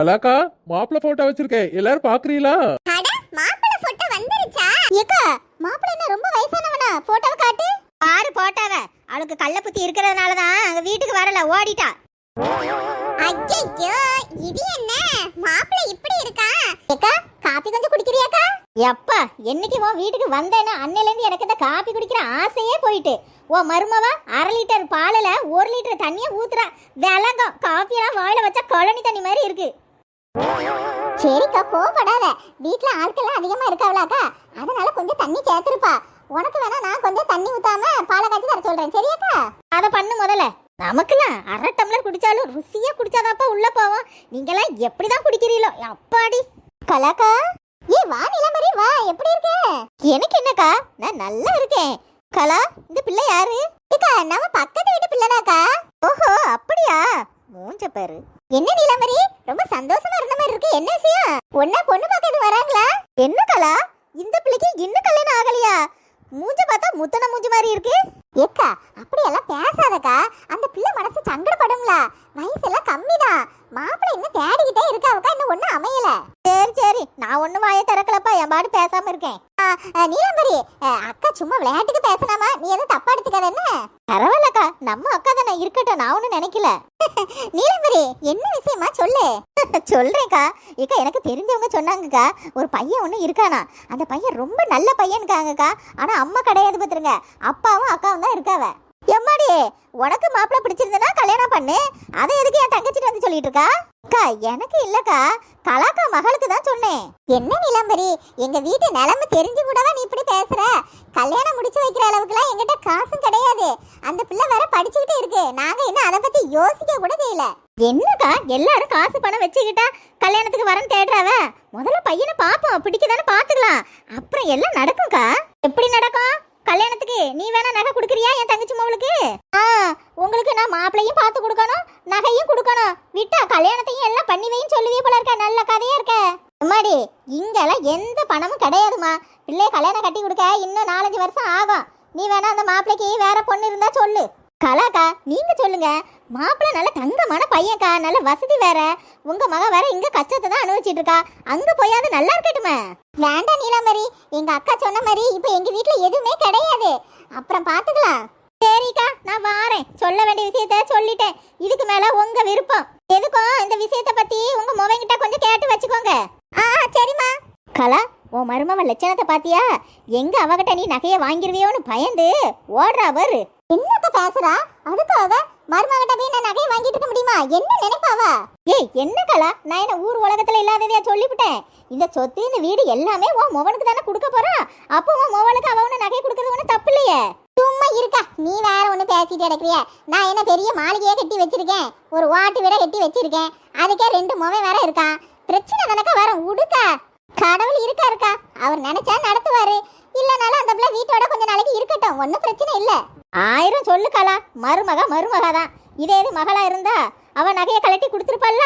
அலாக்கா மாப்பிள்ள போட்டோ வச்சிருக்கேன். எல்லாரும் பாக்குறீங்களா? அட மாப்பிள்ளை போட்டோ வந்துருச்சா? ஏக்கா மாப்பிள்ள என்ன ரொம்ப வயசானவனா? போட்டோவை காட்டு. பாரு போட்டாவ அவளுக்கு கள்ள புத்தி இருக்கிறதுனால தான் அங்க வீட்டுக்கு வரல ஓடிட்டா. ஐயோ இது என்ன? மாப்பிள்ள இப்படி இருக்கா? ஏக்கா காபி கொஞ்சம் குடிக்கிறியாக்கா? எப்பா என்னைக்கு உன் வீட்டுக்கு வந்தேன்னா அன்னையிலேருந்து எனக்கு இந்த காப்பி குடிக்கிற ஆசையே போயிட்டு. ஓ மருமவா அரை லிட்டர் பாலில் ஒரு லிட்டர் தண்ணியை ஊத்துறா. விளங்கம். காப்பியெல்லாம் வாயில வச்சா கழனி தண்ணி மாதிரி இருக்கு. சரிக்கா கோவப்படாத. வீட்ல ஆட்கள் அதிகமா இருக்காவளாக்கா. அதனால கொஞ்சம் தண்ணி சேர்த்துருப்பா. உனக்கு வேணா நான் கொஞ்சம் தண்ணி ஊத்தாம பாலை காய்ச்சி தர சொல்றேன். சரியாக்கா? அதை பண்ணு முதல்ல. நமக்குலாம் அரை டம்ளர் குடிச்சாலும் ருசியா குடிச்சாதாப்பா உள்ள போவோம். நீங்கெல்லாம் எப்படிதான் குடிக்கிறீங்களோ அப்பாடி. கலாக்கா ஏ வா நிலமரி வா. எப்படி இருக்க? எனக்கு என்னக்கா? நான் நல்லா இருக்கேன். கலா இந்த பிள்ளை யாரு? நம்ம பக்கத்து வீட்டு பிள்ளைதாக்கா. ஓஹோ அப்படியா? மூஞ்ச பாரு. என்ன நிலமரி ரொம்ப சந்தோஷமா இருந்த மாதிரி இருக்கு. என்ன விஷயம்? ஒன்னா பொண்ணு பார்க்கறது வராங்களா? என்ன கலா? இந்த பிள்ளைக்கு இன்னும் கல்யாணம் ஆகலையா? மூஞ்ச பார்த்தா முத்தன மூஞ்சி மாதிரி இருக்கு. ஏக்கா அப்படியெல்லாம் பேசாதக்கா. அந்த பிள்ளை மனசு சங்கடப்படும்ல. வயசு எல்லாம் கம்மிதான். மாப்பிள்ளை இன்னும் தேடிக்கிட்டே இருக்காவுக்கா. இன்னும் ஒன்றும் அமையல. சரி சரி. நான் ஒண்ணும் வாயை திறக்கலப்பா. என் பாடு பேசாம இருக்கேன். நீலாம்பரி அக்கா சும்மா விளையாட்டுக்கு பேசினாமா? நீ எதுவும் தப்பா எடுத்துக்காத என்ன? பரவாயில்லக்கா நம்ம அக்கா தானே இருக்கட்டும் நான் ஒன்றும் நினைக்கல. நீலாம்பரி என்ன விஷயமா? சொல்லு. சொல்றேன்க்கா. இக்கா எனக்கு தெரிஞ்சவங்க சொன்னாங்கக்கா. ஒரு பையன் ஒன்று இருக்கானா? அந்த பையன் ரொம்ப நல்ல பையனுக்காங்கக்கா ஆனா அம்மா கிடையாது பார்த்துருங்க. அப்பாவும் அக்காவும் தான் இருக்காவ. எம்மாடி உனக்கு மாப்பிள்ள பிடிச்சிருந்தனா கல்யாணம் பண்ணு. அதை எதுக்கு என் தங்கச்சிட்டு வந்து சொல்லிட்டு இருக்கா? அக்கா எனக்கு இல்லக்கா. கலாக்கா மகளுக்கு தான் சொன்னேன். என்ன நிலம்பரி? எங்க வீட்டு நிலைமை தெரிஞ்சு கூடவா நீ இப்படி பேசுற? கல்யாணம் முடிச்சு வைக்கிற அளவுக்குலாம் எங்கிட்ட காசும் கிடையாது. அந்த பிள்ளை வேற படிச்சுக்கிட்டே இருக்கு. நாங்க என்ன அதை பத்தி யோசிக்க கூட செய்யல. என்னக்கா எல்லாரும் காசு பணம் வச்சுக்கிட்டா கல்யாணத்துக்கு வரேன்னு தேடுறாவ? முதல்ல பையனை பாப்போம் பிடிக்குதானே பாத்துக்கலாம் அப்புறம் எல்லாம் நடக்கும்க்கா. எப்படி நடக்கும்? கல்யாணத்துக்கு நீ வேணா நகை கொடுக்குறியா என் தங்கச்சி மவளுக்கு ஆ உங்களுக்கு நான் மாப்பிள்ளையும் பார்த்து கொடுக்கணும் நகையும் கொடுக்கணும். விட்டா கல்யாணத்தையும் எல்லாம் பண்ணி சொல்லுவே போல இருக்க நல்ல கதையா இருக்க. அம்மாடி இங்கெல்லாம் எந்த பணமும் கிடையாதுமா பிள்ளைய கல்யாணம் கட்டி கொடுக்க இன்னும் நாலஞ்சு வருஷம் ஆகும். நீ வேணா அந்த மாப்பிள்ளைக்கு வேற பொண்ணு இருந்தா சொல்லு. கலாக்கா நீங்க சொல்லுங்க. மாப்பிள்ளை நல்ல தங்கமான பையன்க்கா நல்ல வசதி வேற. உங்க மக வேற இங்க கஷ்டத்தை தான் அனுபவிச்சிட்டு இருக்கா அங்க போயாவது நல்லா இருக்கட்டுமே. வேண்டாம் நீலாமரி எங்க அக்கா சொன்ன மாதிரி இப்ப எங்க வீட்டுல எதுவுமே கிடையாது. அப்புறம் பாத்துக்கலாம். சரிக்கா நான் வாரேன். சொல்ல வேண்டிய விஷயத்த சொல்லிட்டேன். இதுக்கு மேல உங்க விருப்பம். எதுக்கும் இந்த விஷயத்த பத்தி உங்க முவங்கிட்ட கொஞ்சம் கேட்டு வச்சுக்கோங்க. ஆ சரிம்மா. கலா உன் மருமவன் லட்சணத்தை பாத்தியா? எங்க அவகிட்ட நீ நகையை வாங்கிருவியோன்னு பயந்து ஓடுறா பாரு என்னக்கா பேசுறா? அதுக்காக மருமகிட்ட போய் நான் நகையை வாங்கிட்டு இருக்க முடியுமா? என்ன நினைப்பாவா ஏய் என்ன கலா? நான் என்ன ஊர் உலகத்துல இல்லாததையா சொல்லிவிட்டேன். இந்த சொத்து இந்த வீடு எல்லாமே உன் மொவனுக்கு தானே கொடுக்க போறா? அப்போ உன் மொவனுக்கு அவ நகை கொடுக்கறது ஒண்ணு தப்பு இல்லையே? சும்மா இருக்கா. நீ வேற ஒண்ணு பேசிட்டு கிடக்குறிய. நான் என்ன பெரிய மாளிகையை கட்டி வச்சிருக்கேன்? ஒரு வாட்டு வீட கட்டி வச்சிருக்கேன். அதுக்கே ரெண்டு முகம் வேற இருக்கான் பிரச்சனை தானக்கா வர உடுக்கா. கடவுள் இருக்கா இருக்கா? அவர் நினைச்சா நடத்துவாரு. இல்லனாலும் அந்த பிள்ளை வீட்டோட கொஞ்ச நாளைக்கு இருக்கட்டும். ஒன்றும் பிரச்சனை இல்லை. ஆயிரம் சொல்லுக்காளா மருமக மருமக தான் இதே இது மகளா இருந்தா அவ நகையை கலட்டி கொடுத்துருப்பாள்ல?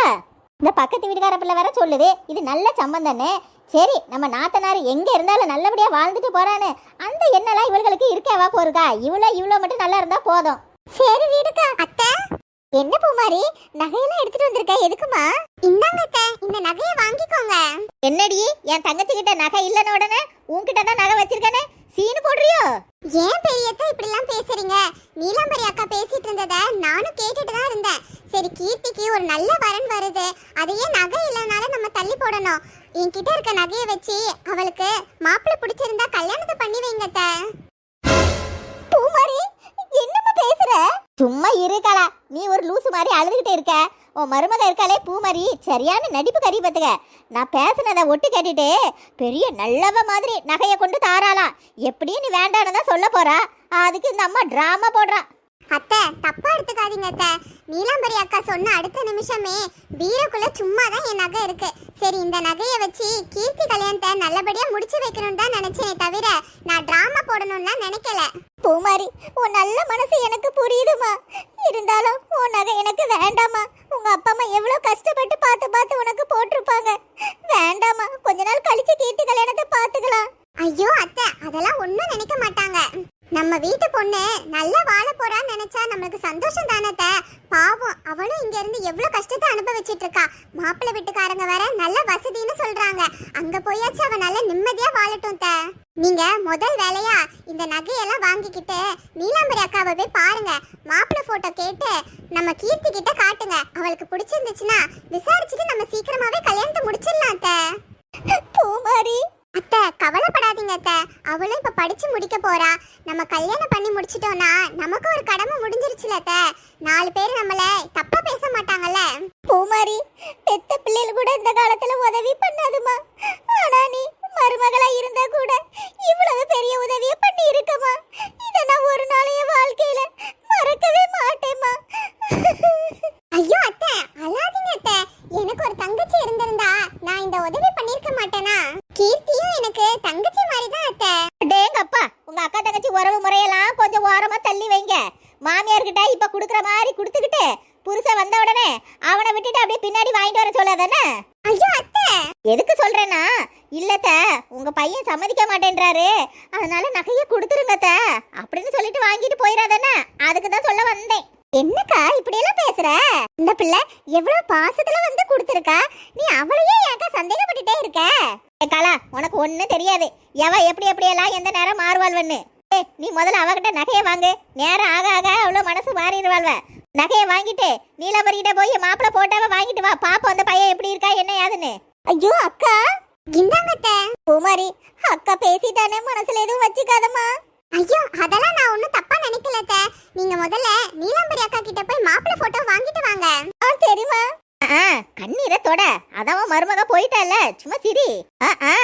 இந்த பக்கத்து வீட்டுக்கார பிள்ளை வர சொல்லுது இது நல்ல சம்பந்தன்னு சரி நம்ம நாத்தனார் எங்க இருந்தாலும் நல்லபடியா வாழ்ந்துட்டு போறான்னு. அந்த எண்ணெல்லாம் இவர்களுக்கு இருக்கேவா போறதா இவ்வளோ இவ்வளோ மட்டும் நல்லா இருந்தா போதும். சரி வீடுக்கா அத்தை. என்ன பூமாரி? நகையெல்லாம் எடுத்துட்டு வந்திருக்க? எதுக்குமா? இந்தாங்க இந்த நகையை வாங்கிக்கோங்க. என்னடி என் தங்கச்சி கிட்ட நகை இல்லைன்னு உடனே உன்கிட்ட தான் நகை வச்சிருக்கேனே சீனு போடுறியோ? ஏன் பெரியத்த இப்படி எல்லாம் பேசுறீங்க? நீலாம்பரி அக்கா பேசிட்டு இருந்தத நானும் கேட்டுட்டு தான் இருந்தேன். சரி கீர்த்திக்கு ஒரு நல்ல வரன் வருது. அதையே நகை இல்லைனாலும் நம்ம தள்ளி போடணும். என்கிட்ட இருக்க நகையை வச்சு அவளுக்கு மாப்பிள்ளை பிடிச்சிருந்தா கல்யாணத்தை பண்ணி வைங்க. பூமாரி என்னம்மா பேசுற? சும்மா இருக்கல நீ ஒரு லூசு மாதிரி அழுதுகிட்டே இருக்க. உன் மருமக இருக்காளே பூமாரி. சரியான நடிப்பு கறி பார்த்துக்க. நான் பேசுனதை ஒட்டு கேட்டுட்டு பெரிய நல்லவ மாதிரி நகையை கொண்டு தாராளாம். எப்படியும் நீ வேண்டான்னு தான் சொல்ல போறா. அதுக்கு இந்த அம்மா ட்ராமா போடுறா. அத்தை தப்பா எடுத்துக்காதீங்க அத்தை. நீலாம்பரி அக்கா சொன்ன அடுத்த நிமிஷமே பீரோக்குள்ள சும்மா தான் என் நகை இருக்கு. சரி இந்த நகையை வச்சு கீர்த்தி கல்யாணத்தை நல்லபடியா முடிச்சு வைக்கணும்னு தான் நினைச்சேனே தவிர நான் டிராமா போடணும்லாம் நினைக்கல. பூமாரி உன் நல்ல மனசு எனக்கு புரியுதுமா? இருந்தாலும் உன் நகை எனக்கு வேண்டாமா? உங்க அப்பா அம்மா எவ்வளவு கஷ்டப்பட்டு பார்த்து பார்த்து உனக்கு போட்டிருப்பாங்க. வேண்டாமா? கொஞ்ச நாள் கழிச்சு கீர்த்தி கல்யாணத்தை பார்த்துக்கலாம். ஐயோ அத்தை அதெல்லாம் ஒன்றும் நினைக்க மாட்டாங்க. நம்ம வீட்டு பொண்ணு நல்லா வாழ போறான்னு நினைச்சா நம்மளுக்கு சந்தோஷம் தானே அத்தை? பாவம் அவளும் இங்க இருந்து எவ்வளவு கஷ்டத்தை அனுபவிச்சிட்டு இருக்கா. மாப்பிள்ளை வீட்டுக்காரங்க வேற நல்ல வசதின்னு சொல்றாங்க. அங்க போயாச்சு அவ நல்ல நிம்மதியா வாழட்டும் அத்தை. நீங்க முதல் வேலையா இந்த நகையெல்லாம் வாங்கிக்கிட்டு நீலாம்பரி அக்காவை போய் பாருங்க. மாப்பிள்ளை போட்டோ கேட்டு நம்ம கீர்த்தி கிட்ட காட்டுங்க. அவளுக்கு பிடிச்சிருந்துச்சுன்னா விசாரிச்சுட்டு நம்ம சீக்கிரமாவே கல்யாணத்தை முடிச்சிடலாம் அத்தை. பூமாரி அத்தை கவலைப்படாதீங்க அத்தை. அவளும் இப்போ படிச்சு முடிக்க போறா. நம்ம கல்யாணம் பண்ணி முடிச்சிட்டோம்னா நமக்கு ஒரு கடமை முடிஞ்சிருச்சுல அத்தை. நாலு பேர் நம்மள தப்பா பேச மாட்டாங்கல்ல. பூமாரி பெத்த பிள்ளைகள் கூட இந்த காலத்துல உதவி பண்ணாதுமா ஆனா நீ மருமகளா இருந்தா கூட இவ்வளவு பெரிய உதவியை பண்ணி இருக்கமா இதை நான் ஒரு நாள் வாழ்க்கையில மறக்கவே மாட்டேம்மா ஐயோ அத்தை அழாதீங்க அத்தை எனக்கு ஒரு தங்கச்சி இருந்திருந்தா நான் இந்த உதவி பண்ணிருக்க மாட்டேனா கீர்த்தியும் எனக்கு தங்கச்சி மாதிரி தான் அத்தை டேங்கப்பா உங்க அக்கா தங்கச்சி உறவு முறையெல்லாம் கொஞ்சம் ஓரமா தள்ளி வைங்க மாமியார்கிட்ட இப்ப குடுக்குற மாதிரி குடுத்துக்கிட்டு புருஷன் வந்த உடனே அவனை விட்டுட்டு அப்படியே பின்னாடி வாங்கிட்டு வர சொல்லாதானே? ஐயோ அத்தை! எதுக்கு சொல்றேன்னா இல்லத்த உங்க பையன் சம்மதிக்க மாட்டேன்றாரு. அதனால நகையை கொடுத்துருங்கத்த அப்படின்னு சொல்லிட்டு வாங்கிட்டு போயிடாதானே? அதுக்கு தான் சொல்ல வந்தேன். என்னக்கா இப்படி எல்லாம் பேசுற? இந்த பிள்ளை எவ்வளவு பாசத்துல வந்து கொடுத்துருக்கா? நீ அவளையே ஏக்கா சந்தேகப்பட்டுட்டே இருக்க? கலா உனக்கு ஒண்ணு தெரியாது. எவ எப்படி எப்படி எல்லாம் எந்த நேரம் மாறுவாள்வன்னு. நீ முதல்ல அவகிட்ட நகையை வாங்கு. நேரம் ஆக ஆக அவ்வளோ மனசு மாறிடுவாள்வ நகையை வாங்கிட்டு நீலாம்பரிகிட்ட போய் மாப்பிள்ளை போட்டாவ வாங்கிட்டு வா. பாப்போம் அந்த பையன் எப்படி இருக்கா என்ன யாதுன்னு ஐயோ அக்கா. இந்தாங்க அத்தை. பூமாரி அக்கா பேசிட்டானே மனசுல எதுவும் வச்சுக்காதம்மா. ஐயோ அதெல்லாம் நான் ஒண்ணும் தப்பா நினைக்கல அத்தை. நீங்க முதல்ல நீலாம்பரி அக்கா கிட்ட போய் மாப்பிள்ளை போட்டோ வாங்கிட்டு வாங்க. ஆ சரிம்மா. ஆ கண்ணீரை தொட. அதான் மருமக போயிட்டால. சும்மா சிரி. ஆ ஆ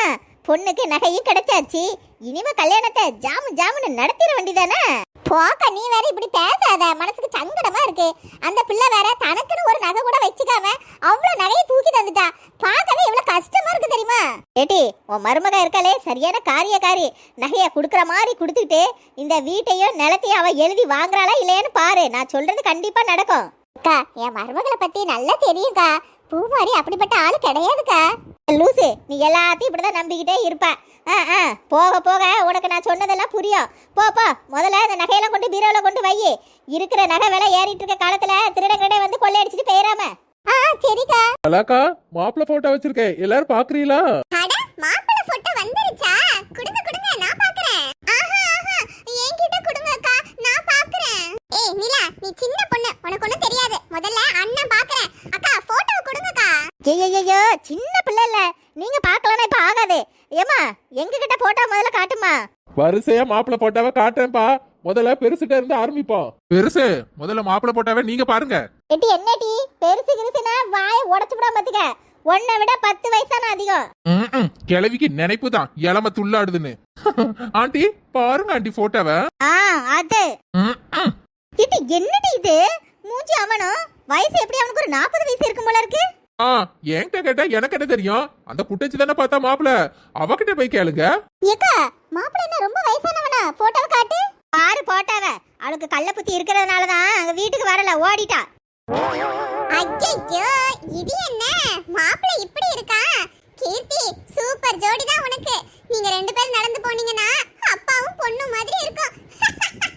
பொண்ணுக்கு நகையும் கிடைச்சாச்சு. இனிமே கல்யாணத்தை ஜாமு ஜாமுன்னு நடத்திட வேண்டியதானே? போக்க நீ வேற இப்படி பேசாத. மனசுக்கு சங்கடமா இருக்கு. அந்த பிள்ளை வேற தனக்குன்னு ஒரு நகை கூட வச்சுக்காம அவ்வளவு நகையை தூக்கி தந்துட்டா பார்க்கவே எவ்வளவு கஷ்டமா இருக்கு தெரியுமா? ஏட்டி உன் மருமக இருக்காளே சரியான காரியக்காரி. நகைய குடுக்கற மாதிரி கொடுத்துட்டு இந்த வீட்டையும் நிலத்தையும் அவ எழுதி வாங்குறாளா இல்லையான்னு பாரு. நான் சொல்றது கண்டிப்பா நடக்கும். அக்கா என் மருமகளை பத்தி நல்லா தெரியும்க்கா. பூமாரி அப்படிப்பட்ட ஆளு கிடையாதுக்கா. லூசு நீ எல்லாத்தையும் இப்படிதான் நம்பிக்கிட்டே இருப்ப. ஆ ஆ போக போக உனக்கு நான் சொன்னதெல்லாம் புரியும். போ போ முதல்ல இந்த நகையெல்லாம் கொண்டு பீரோல கொண்டு வை. இருக்கிற நகை விலை ஏறிட்டு இருக்க காலத்துல திருடங்கடை வந்து கொள்ளையடிச்சிட்டு போயிடாம ஆ சரிக்கா. அலாக்கா மாப்பிள்ளை போட்டோ வச்சிருக்கேன் எல்லாரும் பாக்குறீங்களா? அட மாப்பிள்ளை போட்டோ வந்துருச்சா? கொடுங்க கொடுங்க நான் பாக்குறேன். ஆஹா ஆஹா என்கிட்ட கொடுங்க அக்கா நான் பாக்குறேன். ஏய் நிலா நீ சின்ன பொண்ணு உனக்கு ஒண்ணும் தெரியாது முதல்ல அண்ணன் பாக்குறேன். அக்கா போட்டோ கொடுங்கக்கா. ஐயோ சின்ன பிள்ளை இல்ல. நீங்க பார்க்கலன்னா இப்ப ஆகாது. ஏமா எங்க கிட்ட போட்டா முதல்ல காட்டுமா? வரிசையா மாப்பிள்ளை போட்டாவை காட்டுறேன்ப்பா. முதல்ல பெருசுட்ட இருந்து ஆரம்பிப்போம். பெருசு முதல்ல மாப்பிள்ளை போட்டாவை நீங்க பாருங்க. எட்டி என்னடி? பெருசு கிருசுனா வாயை உடச்சு விடாம பாத்துக்க. உன்னை விட பத்து வயசான அதிகம். கிழவிக்கு நினைப்பு தான். இளம துள்ளாடுதுன்னு. ஆண்டி பாருங்க ஆண்டி போட்டோவை ஆ அது. இது என்னடி இது? மூஞ்சி அவனும் வயசு எப்படி அவனுக்கு ஒரு நாற்பது வயசு இருக்கும் போல இருக்கு? ஆ என்கிட்ட கேட்டா எனக்கு என்ன தெரியும்? அந்த குட்டச்சி தானே பார்த்தா மாப்பிள்ள அவகிட்ட போய் கேளுங்க. ஏக்கா மாப்பிள்ளை என்ன ரொம்ப வயசானவனா? போட்டோவை காட்டு. பாரு போட்டாவ அவளுக்கு கள்ள புத்தி இருக்கிறதுனால தான் அங்க வீட்டுக்கு வரல ஓடிட்டா. ஐயோ இது என்ன? மாப்பிள்ளை இப்படி இருக்கா? கீர்த்தி சூப்பர் ஜோடி தான் உனக்கு. நீங்க ரெண்டு பேரும் நடந்து போனீங்கன்னா அப்பாவும் பொண்ணும் மாதிரி இருக்கும்.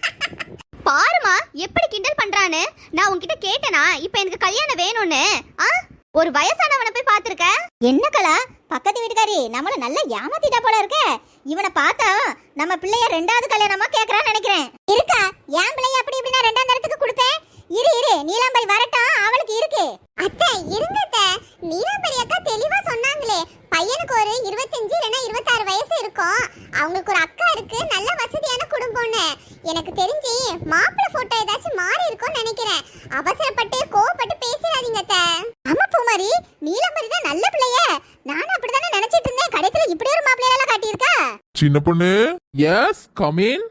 பாருமா எப்படி கிண்டல் பண்றான்னு. நான் உன்கிட்ட கேட்டனா இப்போ எனக்கு கல்யாணம் வேணும்னு. ஆ? ஒரு வயசானவனை போய் பார்த்திருக்க? என்ன கலா? பக்கத்து வீட்டுக்காரி நம்மள நல்லா ஏமாத்திட்டா போல இருக்க. இவனை பார்த்தா நம்ம பிள்ளைய ரெண்டாவது கல்யாணமா கேக்குறான்னு நினைக்கிறேன். இருக்கா? என் பிள்ளைய அப்படி இப்படி நான் ரெண்டாம் தரத்துக்கு கொடுப்பேன் இரு இரு நீலாம்பரி வரட்டும் அவளுக்கு இருக்கு. அத்தை இருங்க அத்தை. நீலாம்பரி அக்கா தெளிவா சொன்னாங்களே. பையனுக்கு ஒரு இருபத்தஞ்சு இல்லைன்னா இருபத்தாறு வயசு இருக்கும். அவங்களுக்கு ஒரு அக்கா இருக்கு நல்ல வசதியான குடும்பம்னு எனக்கு தெரிஞ்சு மாப்பிள்ளை போட்டோ ஏதாச்சும் மாறி இருக்கும்னு நினைக்கிறேன். அவசரப்பட்டு கோவப்பட்டு பேசிடாதீங்க அத்தை. ஆமா பூமாரி. நீலாம்பரி தான் நல்ல பிள்ளைய. நானும் அப்படிதானே நினைச்சிட்டு இருந்தேன். கடைசியில இப்படி ஒரு மாப்பிள்ளையெல்லாம் காட்டியிருக்கா? சின்ன பொண்ணு. எஸ் கமின்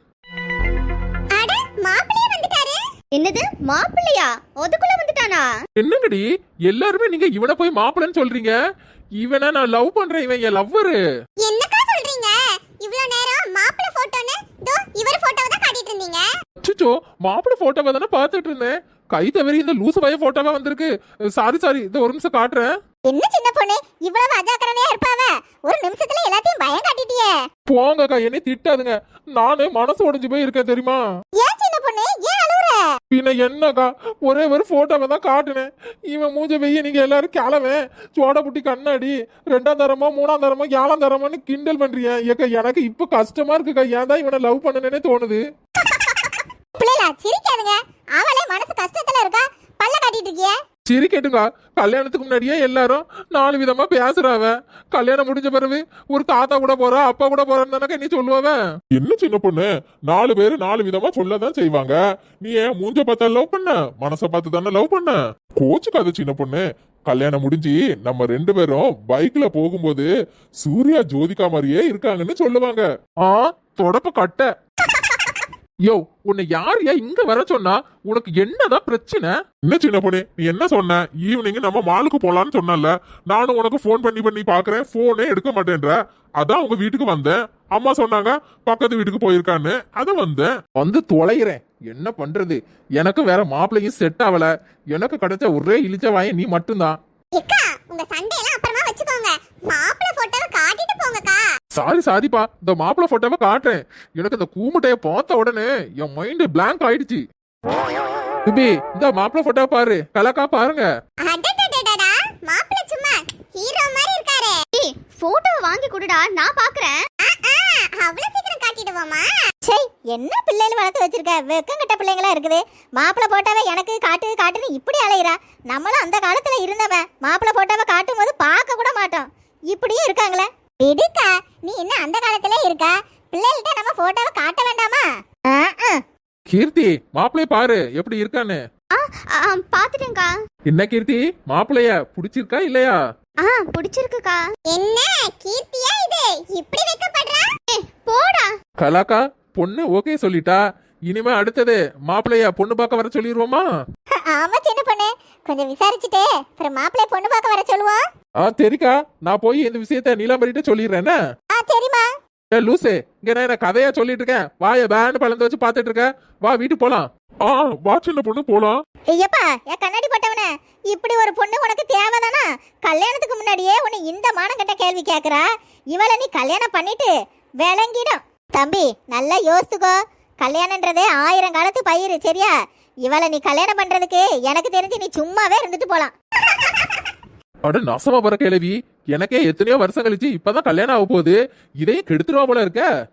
அட மாப்பிள்ளையே வந்துட்டாரு. என்னது மாப்பிள்ளையா? அதுக்குள்ள வந்துட்டானா? என்னங்கடி? எல்லாருமே நீங்க இவனை போய் மாப்பிள்ளன்னு சொல்றீங்க? இவனை நான் லவ் பண்றேன் இவன் என் லவ்வரு என்னக்கா சொல்றீங்க? இவ்வளவு நேரம் மாப்பிள்ளை போட்டோன்னு தோ இவர் காட்டிட்டு இருந்தீங்க அச்சோ மாப்பிள்ளை போட்டோவை தானே பார்த்துட்டு இருந்தேன். கை தவறி இந்த லூசு பைய போட்டோவா வந்திருக்கு. சாரி சாரி இந்த ஒரு நிமிஷம் காட்டுறேன். என்ன சின்ன பொண்ணு? இவ்வளவு அஜாக்கிரதையா இருப்பாவ? ஒரு நிமிஷத்துல எல்லாத்தையும் பயம் காட்டிட்டியே. போங்கக்கா என்னை திட்டாதுங்க. நானே மனசு உடைஞ்சு போய் இருக்கேன் தெரியுமா ஏன் சின்ன பொண்ணு ஏன் அழுவுற பின்ன என்னக்கா? ஒரே ஒரு ஃபோட்டோவை தான் காட்டினேன். இவன் மூஞ்ச வெய்ய நீங்கள் எல்லாரும் கிளவன் சோட புட்டி கண்ணாடி ரெண்டாம் தரமா மூணாம் தரமா ஏழாம் தரமான்னு கிண்டல் பண்றீங்க. ஏக்கா எனக்கு இப்போ கஷ்டமா இருக்குக்கா. ஏன் தான் இவனை லவ் பண்ணனே தோணுது. பிள்ளைகளா சிரிக்காதுங்க. அவளே மனசு கஷ்டத்துல இருக்கா? பல்ல காட்டிட்டு இருக்கியே? சரி கேட்டுங்க கல்யாணத்துக்கு முன்னாடியே எல்லாரும் நாலு விதமா பேசுறாவ. கல்யாணம் முடிஞ்ச பிறகு ஒரு தாத்தா கூட போறா அப்பா கூட போறான்னு தானக்கா நீ சொல்லுவாவ? என்ன சின்ன பொண்ணு? நாலு பேரு நாலு விதமா சொல்லதான் செய்வாங்க. நீ ஏன் மூஞ்ச பார்த்தா லவ் பண்ண? மனச பார்த்து தானே லவ் பண்ண? கோச்சுக்காத சின்ன பொண்ணு. கல்யாணம் முடிஞ்சு நம்ம ரெண்டு பேரும் பைக்ல போகும்போது சூர்யா ஜோதிகா மாதிரியே இருக்காங்கன்னு சொல்லுவாங்க. ஆ தொடப்ப கட்ட. யோ உன்னை யார் யா இங்க வர சொன்னா? உனக்கு என்னதான் பிரச்சனை? என்ன சின்ன பொண்ணு நீ என்ன சொன்ன? ஈவினிங் நம்ம மாலுக்கு போலான்னு சொன்னல நானும் உனக்கு ஃபோன் பண்ணி பண்ணி பாக்குறேன். போனே எடுக்க மாட்டேன்ற. அதான் உங்க வீட்டுக்கு வந்தேன். அம்மா சொன்னாங்க பக்கத்து வீட்டுக்கு போயிருக்கான்னு. அத வந்தேன். வந்து தொலைகிறேன். என்ன பண்றது? எனக்கு வேற மாப்பிள்ளையும் செட் ஆகல. எனக்கு கிடைச்ச ஒரே இழிச்ச வாயன் நீ மட்டும்தான். உங்க சண்டையெல்லாம் அப்புறமா வச்சுக்கோங்க மாப்பிள்ளை போட்டோவை காட்டிட்டு போங்கக்கா சாரி சாரிப்பா இந்த மாப்பிள்ளை போட்டோவை காட்டுறேன். எனக்கு இந்த கூமுட்டைய பார்த்த உடனே என் மைண்ட் blank ஆயிடுச்சு. தம்பி இந்த மாப்பிள்ளை போட்டோ பாரு. கலக்கா பாருங்க. மாப்பிள்ளை சும்மா ஹீரோ மாதிரி இருக்காரே. ஏய் போட்டோவை வாங்கி கொடுடா. நான் பாக்குறேன் அவ்வளவு சீக்கிரம் காட்டிடுவோமா? சே என்ன பிள்ளைகள் வளர்த்து வச்சிருக்க? வெக்கம் கட்ட பிள்ளைங்களா இருக்குது. மாப்பிள்ளை போட்டாவே எனக்கு காட்டு காட்டுன்னு இப்படி அலையிறா. நம்மளும் அந்த காலத்துல இருந்தவன். மாப்பிள்ளை போட்டாவை காட்டும் போது பார்க்க கூட மாட்டோம். இருக்காங்களே. விடுக்கா. நீ இன்னும் அந்த காலத்திலே இருக்கா? பிள்ளைகள்கிட்ட நம்ம போட்டோவை காட்ட வேண்டாமா? ஆ, ஆ. கீர்த்தி மாப்பிள்ளைய பாரு எப்படி இருக்கான்னு. ஆ ஆ, பாத்துட்டேன்க்கா. என்ன கீர்த்தி? மாப்பிள்ளைய பிடிச்சிருக்கா இல்லையா? ஆ பிடிச்சிருக்குக்கா. என்ன? கீர்த்தியா இது? இப்படி வைக்கப்படுறா? போடா. கலாக்கா பொண்ணு ஓகே சொல்லிட்டா. இனிமே அடுத்தது மாப்பிள்ளைய பொண்ணு பார்க்க வர சொல்லிடுவோமா ஆமா சின்ன பொண்ணு. கொஞ்சம் விசாரிச்சுட்டு அப்புறம் மாப்பிள்ளை பொண்ணு பார்க்க வர சொல்லுவோம். ஆ தெரிக்கா நான் போய் இந்த விஷயத்த நீலாம்பரிட்ட சொல்லிடுறேன். என்ன? ஆ சரிம்மா. ஏ லூசே இங்க நான் கதையா சொல்லிட்டு இருக்கேன் வாய பேன் பழந்து வச்சு பாத்துட்டு இருக்க வா வீட்டுக்கு போலாம். ஆ வா சின்ன பொண்ணு போலாம். ஐயப்பா என் கண்ணாடி போட்டவனே இப்படி ஒரு பொண்ணு உனக்கு தேவைதானா? கல்யாணத்துக்கு முன்னாடியே உன்னை இந்த மானங்கட்ட கேள்வி கேக்குறா. இவளை நீ கல்யாணம் பண்ணிட்டு விளங்கிடும். தம்பி நல்லா யோசித்துக்கோ. கல்யாணன்றதே ஆயிரம் காலத்து பயிர் சரியா? இவளை நீ கல்யாணம் பண்றதுக்கு எனக்கு தெரிஞ்சு நீ சும்மாவே இருந்துட்டு போலாம். அட நாசமா போற கேள்வி. எனக்கே எத்தனையோ வருஷம் கழிச்சு இப்பதான் கல்யாணம் ஆக போகுது. இதையும் கெடுத்துருவா போல இருக்க.